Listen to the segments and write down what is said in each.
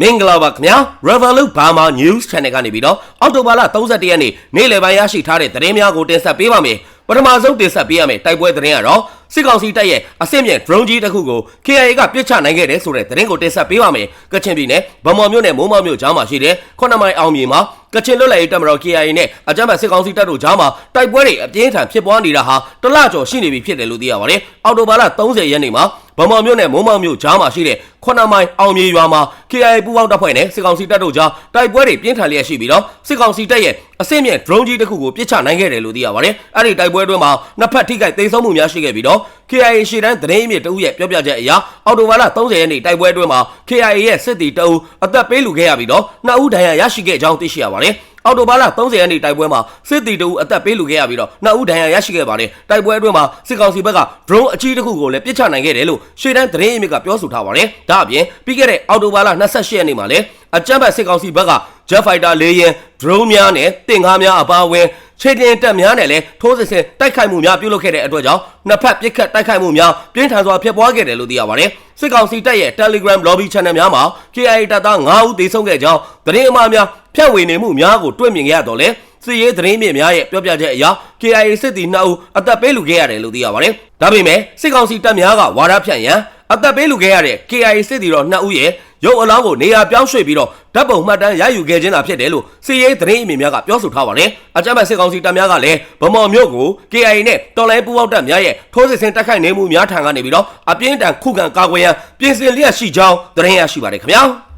မင်္ဂလာပါခင်ဗျာ Revolut Burma News Channel ကနေပြီးတော့အောက်တိုဘာလ31ရက်နေ့နေ့လယ်ပိုင်းရရှိထားတဲ့သတင်းများကိုတင်ဆက်ပေးပါမယ်ပထမဆုံးတင်ဆက်ပေးရမယ်တိုက်ပွဲသတင်းကတော့စစ်ကောင်စီတပ်ရဲ့အစစ်မြင့် drone ကြီးတစ်ခုကို KIA ကပစ်ချနိုင်ခဲ့တယ်ဆိုတဲ့သတင်းကိုတင်ဆက်ပေးပါမယ်ကချင်ပြည်နယ်ဗမော်မြို့နယ်မိုးမောက်မြို့ကြားမှာရှိတဲ့ခုနှစ်မိုင်အောင်မြေမှာကချင်လွတ်လပ်ရေးတပ်မတော် KIA နဲ့အကြမ်းဖက်စစ်ကောင်စီတပ်တို့ကြားမှာတိုက်ပွဲတွေအပြင်းထန်ဖြစ်ပွားနေတာဟာတလကျော်ရှိနေပြီဖြစ်တယ်လို့သိရပါတယ်အောက်တိုဘာလ30ရက်နေ့မှာဗမော်မြို့နယ်မိုးမောက်မြို့ကြားမှာရှိတဲ့ ခုနှစ်မိုင်အောင်မြေရွာမှာ KIA ပူးပေါင်းတပ်ဖွဲ့နဲ့စစ်ကောင်စီတပ်တို့ကြားတိုက်ပွဲတွေပြင်းထန်လျက်ရှိပြီးတော့စစ်ကောင်စီတပ်ရဲ့အစစ်မြင့် drone ကြီးတစ်ခုကိုပစ်ချနိုင်ခဲ့တယ်လို့သိရပါတယ်။အဲ့ဒီတိုက်ပွဲအတွင်းမှာနှစ်ဖက်ထိခိုက်သိမ်းဆုံးမှုများရှိခဲ့ပြီးတော့ KIA ရှေ့တန်းသတင်းအမြစ်တဦးရဲ့ပြောပြချက်အရအော်တိုဘာလ30ရက်နေ့တိုက်ပွဲအတွင်းမှာ KIA ရဲ့စစ်တီတအုပ်အသက်ပေးလူခဲ့ရပြီးတော့နှစ်ဦးဒဏ်ရာရရှိခဲ့ကြောင်းသိရှိရပါတယ်။အော်တိုဘာလ30ရက်နေ့တိုက်ပွဲမှာစစ်တီတအုပ်အသက်ပေးလူခဲ့ရပြီးတော့နှစ်ဦးဒဏ်ရာရရှိခဲ့ပါတယ်။တိုက်ပွဲအတွင်းမှာစစ်ကောင်စီဘက်က drone အကြီးတစ်ခုကိုလည်းပစ်ချနိုင်ခဲ့တယ်လို့ရှေ့တန်းသတင်းအမြစ်ကပြောဆိုထားပါတယ်။ဒါအပြင်ပြီးခဲ့တဲ့အော်တိုဘာလ28ရက်နေ့မှာလည်းအကြမ်းဖက်စစ်ကောင်စီဘက်က Jet Fighter ၄ရင် drone များနဲ့တင်ကားများအပါအဝင်ခြေတင်တက်များနဲ့လည်းထိုးစစ်ဆင်တိုက်ခိုက်မှုများပြုလုပ်ခဲ့တဲ့အတွက်ကြောင့်နှစ်ဖက်ပစ်ခတ်တိုက်ခိုက်မှုများပြင်းထန်စွာဖြစ်ပွားခဲ့တယ်လို့သိရပါတယ်။စစ်ကောင်စီတပ်ရဲ့ Telegram Lobby Channel များမှာ KIA တပ်သား9ဦးသေဆုံးခဲ့ကြောင်းသတင်းအမှားများဖြန့်ဝေနေမှုများကိုတွေ့မြင်ခဲ့ရတော့လေစစ်ရေးသတင်းမြစ်များရဲ့ပြောပြချက်အရ KIA စစ်သည်2ဦးအသက်ပေးလူခဲ့ရတယ်လို့သိရပါတယ်။ဒါပေမဲ့စစ်ကောင်စီတပ်များကဝါဒဖြန့်ရန် အသက်ပေးလူခဲ့ရတဲ့ KIA စစ်သည်တော်2ဦးရဲ့ရုပ်အလောင်းကိုနေရာပြောင်းရွှေ့ပြီးတော့ဓာတ်ပုံမှတ်တမ်းရယူခဲ့ခြင်းသာဖြစ်တယ်လို့စီရေးသတင်းအမြင်များကပြောဆိုထားပါတယ်။အကြမ်းဖက်စစ်ကောင်စီတပ်များကလည်းဗမော်မြို့ကို KIA နဲ့တော်လိုင်းပူးပေါင်းတပ်များရဲ့ထိုးစစ်ဆင်တိုက်ခိုက်နေမှုများထံကနေပြီးတော့အပြင်းထန်ခုခံကာကွယ်ရန်ပြင်ဆင်လျက်ရှိကြောင်းသတင်းရရှိပါတယ်ခင်ဗျာ။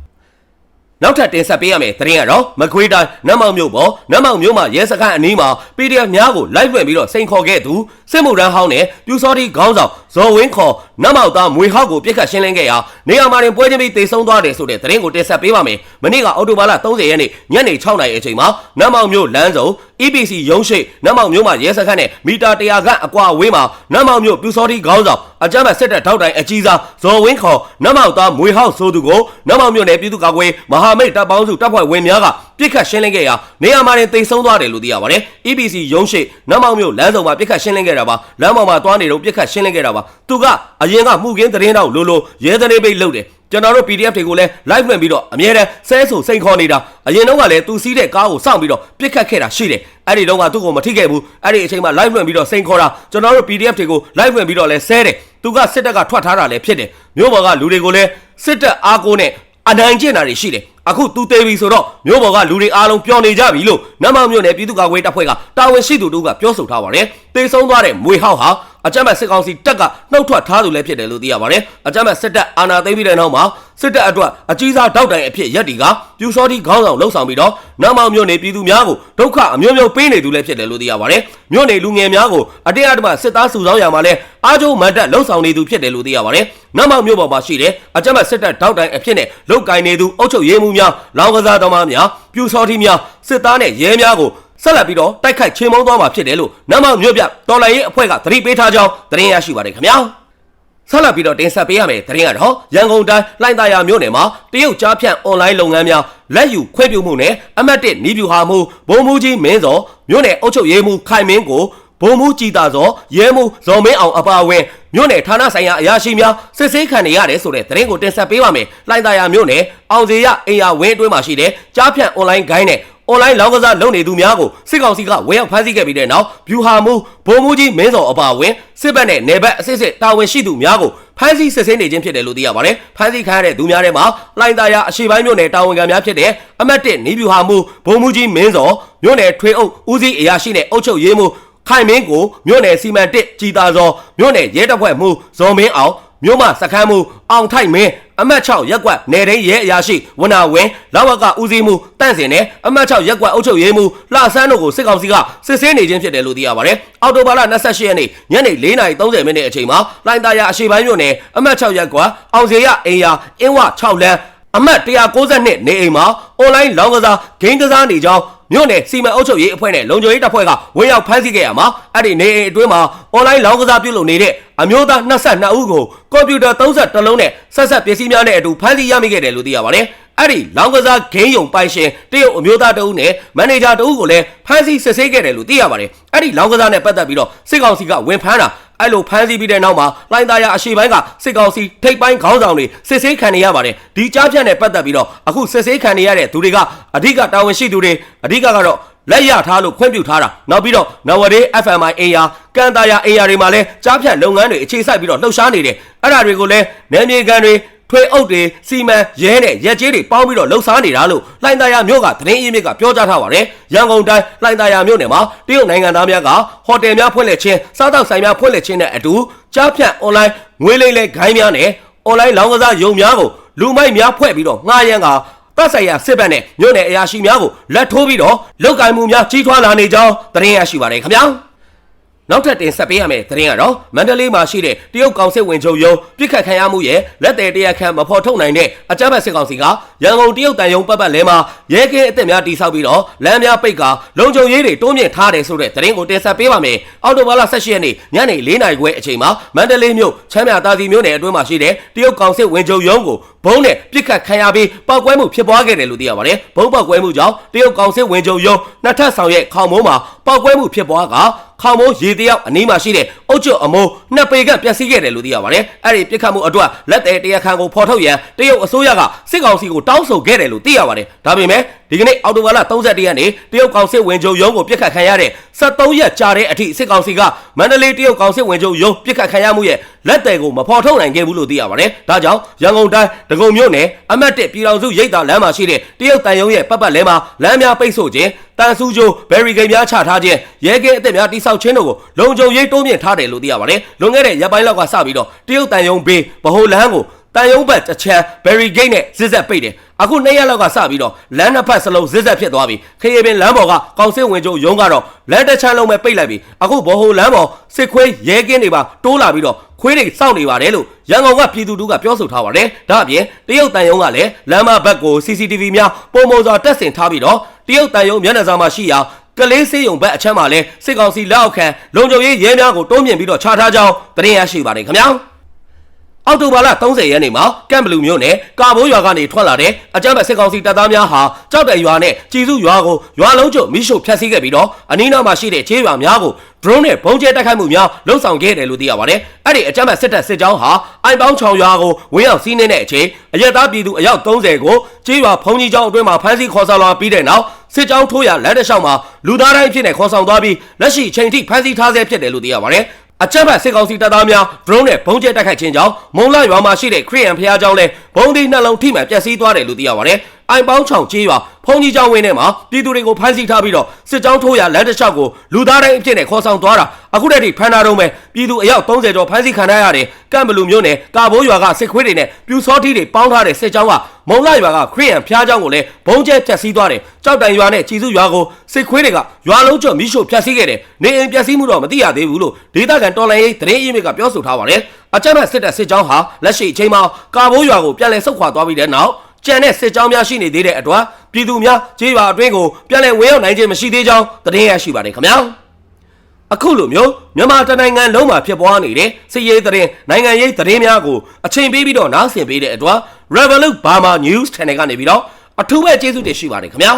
နောက်ထပ်တင်ဆက်ပေးရမယ့်သတင်းကတော့မကွေးတိုင်းနတ်မောင်မြို့ပေါ်နတ်မောင်မြို့မှာရဲစခန်းအနီးမှာ PDF များကိုလိုက်လွှင့်ပြီးတော့စိန်ခေါ်ခဲ့သူစစ်မှုထမ်းဟောင်းနဲ့ပြူစောတိခေါင်းဆောင်ဇော်ဝင်းခေါ် နတ်မောင်သားမွေဟောက်ကိုပြစ်ခတ်ရှင်းလင်းခဲ့ရာနေရာမှာတင်ပွဲချင်းပြီးတေဆုံးသွားတယ်ဆိုတဲ့သတင်းကိုတင်ဆက်ပေးပါမယ်။မနေ့ကအောက်တိုဘာလ30ရက်နေ့ညနေ6နာရီအချိန်မှာနတ်မောင်မြို့လမ်းစုံ EPC ရုံးရှိနတ်မောင်မြို့မှာရဲစခန်းနဲ့မီတာ100ခန့်အကွာအဝေးမှာနတ်မောင်မြို့ပြူစောတိခေါင်းဆောင်အကြမ်းဖက်စစ်တပ်ထောက်တိုင်အကြီးစားဇော်ဝင်းခေါ်နတ်မောင်သားမွေဟောက်ဆိုသူကိုနတ်မောင်မြို့နယ်ပြည်သူ့ကာကွယ်မဟာမိတ်တပ်ပေါင်းစုတပ်ဖွဲ့ဝင်များကပြစ်ခတ်ရှင်းလင်းခဲ့ရာနေရာမှာတင်တိတ်ဆုံးသွားတယ်လို့သိရပါတယ်။ EPC ရုံးရှိနတ်မောင်မြို့လမ်းဆောင်မှာပြစ်ခတ်ရှင်းလင်းခဲ့တာပါလမ်းပေါ်မှာတွားနေတော့ပြစ်ခတ်ရှင်းလင်းခဲ့တာပါသူကအရင်ကမှုကင်းသတင်းတောက်လိုလိုရဲသတင်းပိတ်လုပ်တယ်ကျွန်တော်တို့ PDF တွေကိုလည်း live လွှင့်ပြီးတော့အမြဲတမ်းဆဲဆိုစိန်ခေါ်နေတာအရင်တော့ကလည်းသူစီးတဲ့ကားကိုစောင့်ပြီးတော့ပြစ်ခတ်ခဲ့တာရှိတယ်အဲ့ဒီတော့ကသူ့ကိုမထိခဲ့ဘူးအဲ့ဒီအချိန်မှာ live လွှင့်ပြီးတော့စိန်ခေါ်တာကျွန်တော်တို့ PDF တွေကို live လွှင့်ပြီးတော့လဲဆဲတယ်သူကစစ်တပ်ကထွက်ထားတာလည်းဖြစ်တယ်မြို့ပေါ်ကလူတွေကိုလည်းစစ်တပ်အားကိုးနဲ့အနိုင်ကျင့်တာတွေရှိတယ်အခုသူသေးပြီဆိုတော့မြို့ပေါ်ကလူတွေအားလုံးပျော်နေကြပြီလို့နတ်မောင်မြို့နယ်ပြည်သူ့ကာကွယ်တပ်ဖွဲ့ကတာဝန်ရှိသူတို့ကပြောဆိုထားပါတယ်တေဆုံးသွားတဲ့မွေဟောက်ဟာ အကြမ်းဖက်စစ်ကောင်စီတပ်ကနှုတ်ထွက်ထားသူလည်းဖြစ်တယ်လို့သိရပါတယ်အကြမ်းဖက်စစ်တပ်အာဏာသိမ်းပြီးတဲ့နောက်မှာစစ်တပ်အတွက်အကြီးစားတောက်တိုင်အဖြစ်ရက်တီကပြူစောတိခေါင်းဆောင်လှုပ်ဆောင်ပြီးတော့နတ်မောင်မြို့နယ်ပြည်သူများကိုဒုက္ခအမျိုးမျိုးပေးနေသူလည်းဖြစ်တယ်လို့သိရပါတယ်မြို့နယ်လူငယ်များကိုအတင်းအဓမ္မစစ်သားစုဆောင်းရမှာလဲအားကျိုးမန်တပ်လှုပ်ဆောင်နေသူဖြစ်တယ်လို့သိရပါတယ်နတ်မောင်မြို့ပေါ်မှာရှိတဲ့အကြမ်းဖက်စစ်တပ်တောက်တိုင်အဖြစ်နဲ့လုတ်ကင်နေသူအုပ်ချုပ်ရေးမှုများလောင်ကစားသမားများပြူစောတိများစစ်သားနဲ့ရဲများကို ဆက်လက်ပြီးတော့တိုက်ခိုက်ချင်းမုံသွားမှာဖြစ်တယ်လို့နတ်မောင်မြို့ပြတော်လိုင်ရေးအဖွဲ့ကသတိပေးထားကြောင်းသတင်းရရှိပါတယ်ခင်ဗျာဆက်လက်ပြီးတော့တင်ဆက်ပေးရမယ်သတင်းကတော့ရန်ကုန်တိုင်းလှိုင်သာယာမြို့နယ်မှာတရုတ်ကြားဖြန့်အွန်လိုင်းလုပ်ငန်းများလက်ယူခွင့်ပြုမှုနဲ့အမတ်တစ်နီးပြူဟာမှုဘုံမူကြီးမင်းစောမြို့နယ်အုပ်ချုပ်ရေးမှူးခိုင်မင်းကို ဘုံမူကြည်တာစောရဲမှုဇော်မင်းအောင်အပါအဝင်မြို့နယ်ဌာနဆိုင်ရာအရာရှိများစစ်ဆေးခံနေရတယ်ဆိုတဲ့သတင်းကိုတင်ဆက်ပေးပါမယ်။လှိုင်သာယာမြို့နယ်အောင်စီရအိမ်ယာဝင်းအတွင်းမှာရှိတဲ့ကြားဖြန့်အွန်လိုင်းဂိုင်းနဲ့အွန်လိုင်းလောင်းကစားလုပ်နေသူများကိုစစ်ကောင်စီကဝယ်ရောက်ဖမ်းဆီးခဲ့ပြီးတဲ့နောက်ဗျူဟာမူဘုံမူကြီးမင်းစော်အပါအဝင်စစ်ဘက်နဲ့နယ်ဘက်အစစ်စစ်တာဝန်ရှိသူများကိုဖမ်းဆီးစစ်ဆေးနေခြင်းဖြစ်တယ်လို့သိရပါတယ်။ဖမ်းဆီးခံရတဲ့သူများထဲမှာလှိုင်သာယာအရှိပိုင်းမြို့နယ်တာဝန်ခံများဖြစ်တဲ့အမတ်တစ်နီးဗျူဟာမူဘုံမူကြီးမင်းစော်မြို့နယ်ထွေအုပ်ဦးစီးအရာရှိနဲ့အုပ်ချုပ်ရေးမှူး ခိုင်မင်းကိုမြို့နယ်စီမံတစ်ကြည်သာစောမြို့နယ်ရဲတပ်ဖွဲ့မှူးဇော်မင်းအောင်မြို့မစခန်းမှုအောင်ထိုက်မင်းအမတ်6ရက်ကွက်နယ်တိုင်းရဲအရာရှိဝနာဝင်းလောက်ဝကဦးစီးမှုတန့်စင်နဲ့အမတ်6ရက်ကွက်အုပ်ချုပ်ရေးမှုလှဆန်းတို့ကိုစစ်ကောင်စီကစစ်ဆေးနေခြင်းဖြစ်တယ်လို့သိရပါတယ်။အော်တိုဘာလ28ရက်နေ့ညနေ4:30မိနစ်အချိန်မှာလိုင်တာယာအရှိပိုင်းမြို့နယ်အမတ်6ရက်ကွက်အောင်စေရအိမ်ယာအင်းဝ6လမ်းအမတ်192နေအိမ်မှာအွန်လိုင်းလောင်းကစားဂိမ်းကစားနေကြောင်း မြို့နယ်စီမံအုပ်ချုပ်ရေးအဖွဲ့နဲ့လုံခြုံရေးတပ်ဖွဲ့ကဝင်ရောက်ဖမ်းဆီးခဲ့ရမှာအဲ့ဒီနေအိမ်အတွင်းမှာအွန်လိုင်းလောင်းကစားပြုလုပ်နေတဲ့အမျိုးသား22ဦးကိုကွန်ပျူတာ32လုံးနဲ့ဆက်ဆက်ပစ္စည်းများနဲ့အတူဖမ်းဆီးရမိခဲ့တယ်လို့သိရပါတယ်အဲ့ဒီလောင်းကစားဂိမ်းယုံပိုင်ရှင်တရုတ်အမျိုးသားတဦးနဲ့မန်နေဂျာတဦးကိုလည်းဖမ်းဆီးစစ်ဆေးခဲ့တယ်လို့သိရပါတယ်အဲ့ဒီလောင်းကစားနဲ့ပတ်သက်ပြီးတော့စစ်ကောင်စီကဝင်ဖမ်းတာ အဲ့လိုဖမ်းဆီးပြီးတဲ့နောက်မှာလိုင်းသားရအရှိပိုင်းကစစ်ကောင်စီထိပ်ပိုင်းခေါင်းဆောင်တွေစစ်ဆေးခံနေရပါတယ်ဒီကြားဖြတ်နဲ့ပတ်သက်ပြီးတော့အခုစစ်ဆေးခံနေရတဲ့သူတွေကအဓိကတာဝန်ရှိသူတွေအဓိကကတော့လက်ရထားလို့ခွင့်ပြုထားတာနောက်ပြီးတော့နဝဒေ FMI AR ကန်တာယာ AR တွေမှာလည်းကြားဖြတ်လုပ်ငန်းတွေအခြေစိုက်ပြီးတော့လှုပ်ရှားနေတယ်အဲ့ဒါတွေကိုလည်းနယ်မြေကန်တွေ ထွေအုပ်တွေစီမံရဲနဲ့ရက်ကျေးတွေပေါင်းပြီးတော့လှုပ်ရှားနေတာလို့လှိုင်းသားရမြို့ကသတင်းအင်းမြစ်ကပြောကြားထားပါတယ်ရန်ကုန်တိုင်းလှိုင်းသားရမြို့နယ်မှာတရုတ်နိုင်ငံသားများကဟိုတယ်များဖွင့်လှစ်ခြင်းစားတောက်ဆိုင်များဖွင့်လှစ်ခြင်းနဲ့အတူကြားဖြတ် online ငွေလိမ်လဲဂိုင်းများနဲ့ online လောင်းကစားရုံများကိုလူမိုက်များဖွဲ့ပြီးတော့ငှားရမ်းကပတ်ဆိုင်ရာစစ်ဘက်နဲ့မြို့နယ်အရာရှိများကိုလက်ထိုးပြီးတော့လုတ်ကင်မှုများကြီးထွားလာနေကြောင်းသတင်းရရှိပါတယ်ခင်ဗျာ နောက်ထပ်တင်ဆက်ပေးရမယ့်သတင်းကတော့မန္တလေးမှာရှိတဲ့တရုတ်ကောင်စစ်ဝင်ချုပ်ရုံးပြစ်ခတ်ခံရမှုရဲ့လက်သည်တရားခံမဖော်ထုတ်နိုင်တဲ့အကြမ်းဖက်စစ်ကောင်စီကရန်ကုန်တရုတ်တန်ယုံပတ်ပတ်လဲမှာရဲကင်းအစ်စ်များတိစောက်ပြီးတော့လမ်းများပိတ်ကလုံခြုံရေးတွေတိုးမြင့်ထားတယ်ဆိုတဲ့သတင်းကိုတင်ဆက်ပေးပါမယ်။အော်တိုဘာလ18ရက်နေ့ညနေ4နာရီခွဲအချိန်မှာမန္တလေးမြို့ချမ်းမြသာစီမြို့နယ်အတွင်းမှာရှိတဲ့တရုတ်ကောင်စစ်ဝင်ချုပ်ရုံးကို ဘုံနဲ့ပြစ်ခတ်ခံရပြီးပောက်ကွဲမှုဖြစ်ပွားခဲ့တယ်လို့သိရပါတယ်။ဘုံပောက်ကွဲမှုကြောင့်တရုတ်ကောင်စစ်ဝင်ချုပ်ရုံးနှစ်ထပ်ဆောင်ရဲ့ခေါင်မိုးမှာပောက်ကွဲမှုဖြစ်ပွားကခေါင်မိုးရေတယောက်အနီးမှာရှိတဲ့အုတ်ကျွတ်အမိုးနှစ်ပေကပျက်စီးခဲ့တယ်လို့သိရပါတယ်။အဲ့ဒီပြစ်ခတ်မှုအတွက်လက်သေးတရားခံကိုဖော်ထုတ်ရန်တရုတ်အစိုးရကစစ်ကောင်စီကိုတောင်းဆိုခဲ့တယ်လို့သိရပါတယ်။ဒါပေမဲ့ဒီကနေ့အောက်တိုဘာလ31ရက်နေ့တရုတ်ကောင်စစ်ဝင်ချုပ်ရုံးကိုပြစ်ခတ်ခံရတဲ့73ရက်ကြာတဲ့အထိစစ်ကောင်စီကမန္တလေးတရုတ်ကောင်စစ်ဝင်ချုပ်ရုံးပြစ်ခတ်ခံရမှုရဲ့လက်သေးကိုမဖော်ထုတ်နိုင်ခဲ့ဘူးလို့သိရပါတယ်။ဒါကြောင့်ရန်ကုန်တိုင်းဒဂုံမြို့နယ်အမတ်1ပြည်တော်စုရိပ်သာလမ်းမှာရှိတဲ့တရုတ်တန်ယုံရဲ့ပတ်ပတ်လဲမှာလမ်းများပိတ်ဆို့ခြင်းတန်ဆူဂျိုဘယ်ရီဂိတ်များချထားခြင်းရဲကင်းအသစ်များတိစောက်ခြင်းတို့ကိုလုံခြုံရေးတိုးမြင့်ထားတယ်လို့သိရပါတယ်။လွန်ခဲ့တဲ့ရက်ပိုင်းလောက်ကစပြီးတော့တရုတ်တန်ယုံဘေးဗဟိုလမ်းကို တန်ယုံဘတ်တစ်ချမ်းဘယ်ရီဂိတ်နဲ့ဇစ်ဇက်ပိတ်တယ်အခုနှစ်ရက်လောက်ကစပြီးတော့လမ်းနှစ်ဖက်စလုံးဇစ်ဇက်ဖြစ်သွားပြီခရီးပင်လမ်းပေါ်ကကောင်စစ်ဝင်ချုပ်ရုံးကတော့လမ်းတစ်ချမ်းလုံးပဲပိတ်လိုက်ပြီအခုဘဟိုလမ်းပေါ်စစ်ခွေးရဲကင်းတွေပါတိုးလာပြီးတော့ခွေးတွေစောင့်နေပါတယ်လို့ရန်ကုန်ကပြည်သူတို့ကပြောဆိုထားပါတယ်ဒါအပြင်တရုတ်တန်ယုံကလည်းလမ်းမဘက်ကို CCTV များပုံမစွာတက်ဆင်ထားပြီးတော့တရုတ်တန်ယုံမျက်နှာစာမှာရှိရာကလေးစေးရုံဘက်အချမ်းမှာလဲစစ်ကောင်စီလက်အောက်ခံလုံခြုံရေးရဲများကိုတိုးမြင့်ပြီးတော့ခြားထားကြောင်းသတင်းရရှိပါတယ်ခင်ဗျာ အောက်တိုဘာလ30ရက်နေ့မှာကမ်ဘလူမျိုးနယ်ကာဘိုးရွာကနေထွက်လာတဲ့အကြမ်းဖက်စစ်ကောင်စီတပ်သားများဟာကြောက်တဲ့ရွာနဲ့ကြည်စုရွာကိုရွာလုံးကျမိရှုဖျက်ဆီးခဲ့ပြီးတော့အနီးနားမှာရှိတဲ့ခြေရွာများကို drone နဲ့ဘုံကျဲတိုက်ခိုက်မှုများလှုံ့ဆော်ခဲ့တယ်လို့သိရပါတယ်။အဲ့ဒီအကြမ်းဖက်စစ်တပ်စစ်ကြောင်းဟာအိုင်ပေါင်းချောင်ရွာကိုဝင်းအောင်စီးနှင်းတဲ့အချိန်အရက်သားပြည်သူအယောက်30ကိုခြေရွာဖုံကြီးကျောင်းအတွင်းမှာဖမ်းဆီးခေါ်ဆောင်လာပြီးတဲ့နောက်စစ်ကြောင်းထိုးရလမ်းတစ်လျှောက်မှာလူသားတိုင်းဖြစ်နေခေါ်ဆောင်သွားပြီးလက်ရှိချိန်ထိဖမ်းဆီးထားဆဲဖြစ်တယ်လို့သိရပါတယ်။ အကြမ်းဖက်စစ်ကောင်စီတပ်သားများ drone နဲ့ဘုံကျဲတိုက်ခိုက်ခြင်းကြောင့်မုံလာရွာမှာရှိတဲ့ခရီးရန်ဖျားကျောင်းလဲဘုံဒီနှလုံးထိမှန်ပျက်စီးသွားတယ်လို့သိရပါတယ်။ အိုင်ပေါင်းချောင်ကျေးရွာဖုန်ကြီးကျောင်းဝင်းထဲမှာပြည်သူတွေကိုဖမ်းဆီးထားပြီးတော့စစ်ကြောင်းထိုးရလမ်းတစ်လျှောက်ကိုလူသားတိုင်းအဖြစ်နဲ့ခေါ်ဆောင်သွားတာအခုတည်းကဖမ်းထားတော့မယ်ပြည်သူအယောက်30ကျော်ဖမ်းဆီးခံရရတယ်ကမ်ဘလူမျိုးနဲ့ကာဘိုးရွာကစစ်ခွေးတွေနဲ့ပြူစောထီးတွေပေါင်းထားတဲ့စစ်ကြောင်းကမုံလာရွာကခရီးရန်ဖျားကျောင်းကိုလည်းဘုံကျဲဖျက်ဆီးသွားတယ်ကြောက်တန်ရွာနဲ့ကြည်စုရွာကိုစစ်ခွေးတွေကရွာလုံးကျော်မိရှို့ဖျက်ဆီးခဲ့တယ်နေအိမ်ပျက်စီးမှုတော့မသိရသေးဘူးလို့ဒေသခံတော်လိုင်းရေးသတင်းအင်းမြစ်ကပြောဆိုထားပါတယ်အကြမ်းဖက်စစ်တပ်စစ်ကြောင်းဟာလက်ရှိအချိန်မှာကာဘိုးရွာကိုပြန်လည်ဆုတ်ခွာသွားပြီးတဲ့နောက် ကျန်တဲ့စစ်ကြောင်းများရှိနေသေးတဲ့အတွက်ပြည်သူများကြေးရွာအတွင်းကိုပြန်လည်ဝင်ရောက်နိုင်ခြင်းမရှိသေးကြောင်းသတင်းရရှိပါတယ်ခင်ဗျာအခုလိုမျိုးမြန်မာတနိုင်ငံလုံးမှာဖြစ်ပွားနေတဲ့စစ်ရေးသတင်းနိုင်ငံရေးသတင်းများကိုအချိန်ပေးပြီးတော့နားဆင်ပေးတဲ့အတွက် Revolut Burma News Channel ကနေပြီးတော့အထူးပဲကျေးဇူးတင်ရှိပါတယ်ခင်ဗျာ